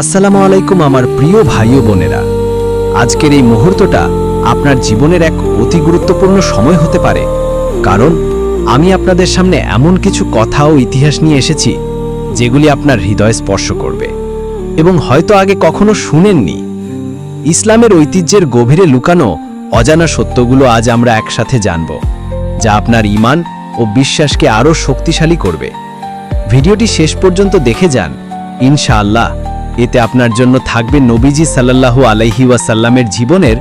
আসসালামু আলাইকুম আমার প্রিয় ভাই ও বোনেরা। আজকের এই মুহূর্তটা আপনার জীবনের এক অতি গুরুত্বপূর্ণ সময় হতে পারে। কারণ, আমি আপনাদের সামনে এমন কিছু কথা ও ইতিহাস নিয়ে এসেছি, যেগুলি আপনার হৃদয় স্পর্শ করবে। এবং হয়তো আগে কখনো শুনেননি। ইসলামের ঐতিহ্যের গভীরে লুকানো অজানা সত্যগুলো আজ আমরা একসাথে জানব, যা আপনার ইমান ও বিশ্বাসকে আরও শক্তিশালী করবে। ভিডিওটি শেষ পর্যন্ত দেখে যান, ইনশাআল্লাহ। এতে আপনার জন্য থাকবে নবীজি সাল্লাল্লাহু আলাইহি ওয়াসাল্লামের জীবনের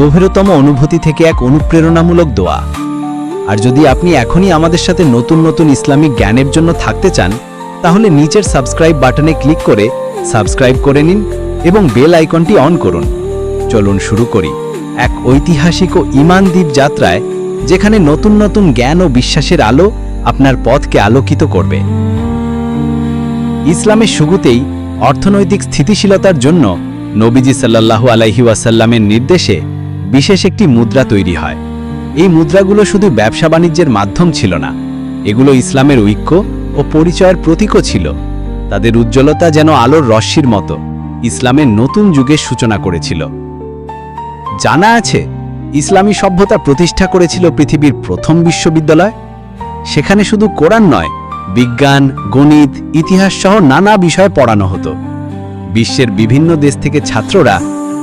গভীরতম অনুভূতি থেকে এক অনুপ্রেরণামূলক দোয়া। আর যদি আপনি এখনই আমাদের সাথে নতুন নতুন ইসলামিক জ্ঞানের জন্য থাকতে চান, তাহলে নিচের সাবস্ক্রাইব বাটনে ক্লিক করে সাবস্ক্রাইব করে নিন এবং বেল আইকনটি অন করুন। চলুন শুরু করি এক ঐতিহাসিক ও ইমানদ্বীপ যাত্রায়, যেখানে নতুন নতুন জ্ঞান ও বিশ্বাসের আলো আপনার পথকে আলোকিত করবে। ইসলামের শুরুতেই অর্থনৈতিক স্থিতিশীলতার জন্য নবীজি সাল্লাল্লাহু আলাইহি ওয়াসাল্লামের নির্দেশে বিশেষ একটি মুদ্রা তৈরি হয়। এই মুদ্রাগুলো শুধু ব্যবসা বাণিজ্যের মাধ্যম ছিল না, এগুলো ইসলামের ঐক্য ও পরিচয়ের প্রতীকও ছিল। তাদের উজ্জ্বলতা যেন আলোর রশ্মির মতো ইসলামের নতুন যুগের সূচনা করেছিল। জানা আছে, ইসলামী সভ্যতা প্রতিষ্ঠা করেছিল পৃথিবীর প্রথম বিশ্ববিদ্যালয়। সেখানে শুধু কোরআন নয় বিজ্ঞান, গণিত, ইতিহাস সহ নানা বিষয় পড়ানো হতো। বিশ্বের বিভিন্ন দেশ থেকে ছাত্ররা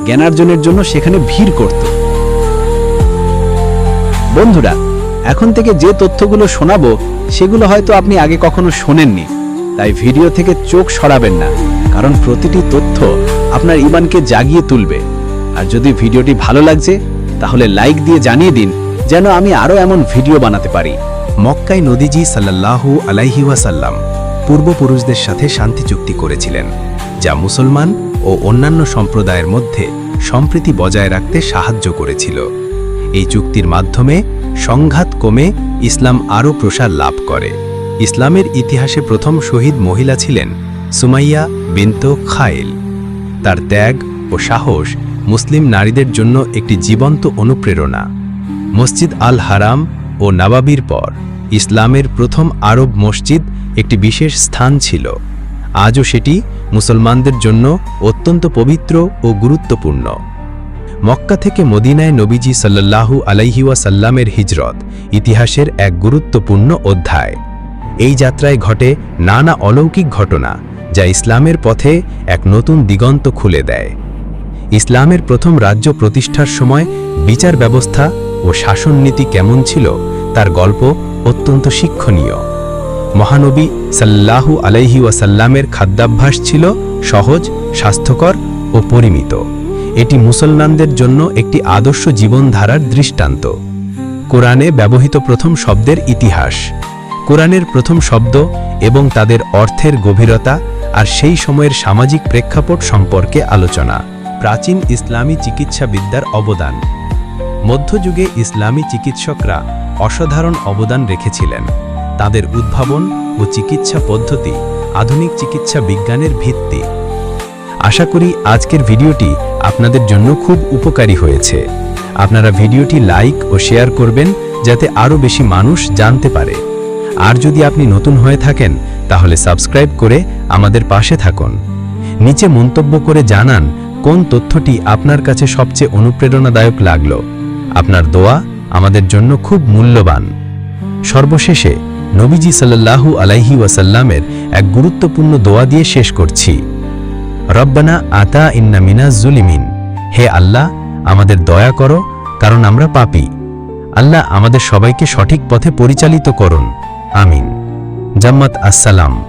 জ্ঞানার্জনের জন্য সেখানে ভিড় করত। বন্ধুরা, এখন থেকে যে তথ্যগুলো শোনাবো, সেগুলো হয়তো আপনি আগে কখনো শোনেননি। তাই ভিডিও থেকে চোখ সরাবেন না, কারণ প্রতিটি তথ্য আপনার ইমানকে জাগিয়ে তুলবে। আর যদি ভিডিওটি ভালো লাগছে, তাহলে লাইক দিয়ে জানিয়ে দিন, যেন আমি আরও এমন ভিডিও বানাতে পারি। মক্কায় নদীজি সাল্লাল্লাহু আলাইহি ওয়াসাল্লাম পূর্বপুরুষদের সাথে শান্তি চুক্তি করেছিলেন, যা মুসলমান ও অন্যান্য সম্প্রদায়ের মধ্যে সম্প্রীতি বজায় রাখতে সাহায্য করেছিল। এই চুক্তির মাধ্যমে সংঘাত কমে ইসলাম আরও প্রসার লাভ করে। ইসলামের ইতিহাসে প্রথম শহীদ মহিলা ছিলেন সুমাইয়া বিন্ত খায়েল। তার ত্যাগ ও সাহস মুসলিম নারীদের জন্য একটি জীবন্ত অনুপ্রেরণা। মসজিদ আল হারাম ও নবাবির পর ইসলামের প্রথম আরব মসজিদ একটি বিশেষ স্থান ছিল। আজও সেটি মুসলমানদের জন্য অত্যন্ত পবিত্র ও গুরুত্বপূর্ণ। মক্কা থেকে মদিনায় নবীজি সাল্লাল্লাহু আলাইহি ওয়াসাল্লামের হিজরত ইতিহাসের এক গুরুত্বপূর্ণ অধ্যায়। এই যাত্রায় ঘটে নানা অলৌকিক ঘটনা যা ইসলামের পথে এক নতুন দিগন্ত খুলে দেয়। ইসলামের প্রথম রাজ্য প্রতিষ্ঠার সময় বিচার ব্যবস্থা ও শাসননীতি কেমন ছিল তার গল্প অত্যন্ত শিক্ষণীয়। মহানবী সাল্লাহু আলাইহি ওয়াসাল্লামের খাদ্যাভ্যাস ছিল সহজ, স্বাস্থ্যকর ও পরিমিত। এটি মুসলমানদের জন্য একটি আদর্শ জীবনধারার দৃষ্টান্ত। কোরআনে ব্যবহৃত প্রথম শব্দের ইতিহাস। কোরআনের প্রথম শব্দ এবং তাদের অর্থের গভীরতা আর সেই সময়ের সামাজিক প্রেক্ষাপট সম্পর্কে আলোচনা। প্রাচীন ইসলামী চিকিৎসাবিদ্যার অবদান। মধ্যযুগে ইসলামী চিকিৎসকরা অসাধারণ অবদান রেখেছিলেন। তাদের উদ্ভাবন ও চিকিৎসা পদ্ধতি, আধুনিক চিকিৎসা বিজ্ঞানের ভিত্তি। আশা করি আজকের ভিডিওটি আপনাদের জন্য খুব উপকারী হয়েছে। আপনারা ভিডিওটি লাইক ও শেয়ার করবেন, যাতে আরও বেশি মানুষ জানতে পারে। আর যদি আপনি নতুন হয়ে থাকেন, তাহলে সাবস্ক্রাইব করে আমাদের পাশে থাকুন। নিচে মন্তব্য করে জানান, কোন তথ্যটি আপনার কাছে সবচেয়ে অনুপ্রেরণাদায়ক লাগল। আপনার দোয়া আমাদের জন্য খুব মূল্যবান। সর্বশেষে নবীজি সাল্লাল্লাহু আলাইহি ওয়াসাল্লামের এক গুরুত্বপূর্ণ দোয়া দিয়ে শেষ করছি। রব্বানা আতা ইন্না মিনাজ জুলিমিন। হে আল্লাহ, আমাদের দয়া করো, কারণ আমরা পাপি। আল্লাহ আমাদের সবাইকে সঠিক পথে পরিচালিত করুন। আমিন। জাম্মাত আসসালাম।